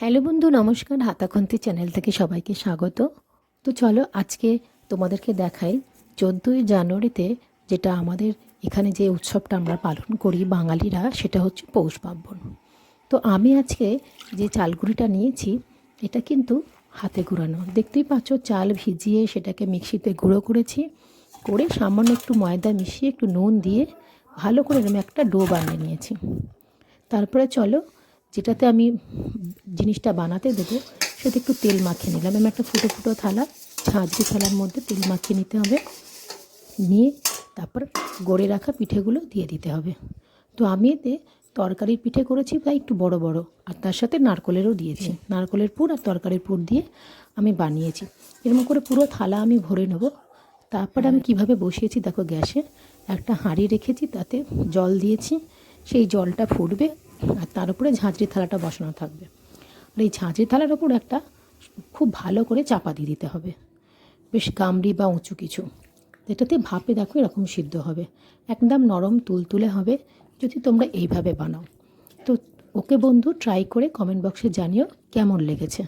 Hello বন্ধু, নমস্কার। হাতাখন্তি channel থেকে সবাইকে স্বাগত। তো চলো আজকে তোমাদেরকে দেখাই চোদ্দোই জানুয়ারিতে যেটা আমাদের এখানে যে উৎসবটা আমরা পালন করি বাঙালিরা, সেটা হচ্ছে পৌষ পার্বণ। তো আমি আজকে যে চালগুড়িটা নিয়েছি, এটা কিন্তু হাতে গুঁড়ানো দেখতেই পাচ্ছ, চাল ভিজিয়ে সেটাকে মিক্সিতে গুঁড়ো করেছি। করে সামান্য একটু ময়দা মিশিয়ে একটু নুন দিয়ে ভালো করে এরকম একটা ডো বানিয়ে নিয়েছি। তারপরে চলো, যেটাতে আমি জিনিসটা বানাতে দেবো, সেটা একটু তেল মাখিয়ে নিলাম। আমি একটা ফুটো ফুটো থালা, ঝাঁঝরি থালার মধ্যে তেল মাখিয়ে নিতে হবে। নিয়ে তারপর গড়ে রাখা পিঠেগুলো দিয়ে দিতে হবে। তো আমি এতে তরকারির পিঠে করেছি, প্রায় একটু বড় বড়, আর তার সাথে নারকলেরও দিয়েছি। নারকলের পুর আর তরকারির পুর দিয়ে আমি বানিয়েছি। এরকম করে পুরো থালা আমি ভরে নেব। তারপর আমি কীভাবে বসিয়েছি, দেখো গ্যাসে একটা হাঁড়ি রেখেছি, তাতে জল দিয়েছি। সেই জলটা ফুটবে, আর তার উপরে ঝাঁঝরি থালাটা বসানো থাকবে। আর এই ঝাঁঝের থালার ওপর একটা খুব ভালো করে চাপা দিয়ে দিতে হবে। বেশ কামড়ি বা উঁচু কিছু। এটাতে ভাপে দেখো এরকম সিদ্ধ হবে। একদম নরম তুলতুলে হবে যদি তোমরা এইভাবে বানাও। তো ওকে বন্ধু ট্রাই করে কমেন্ট বক্সে জানিও কেমন লেগেছে।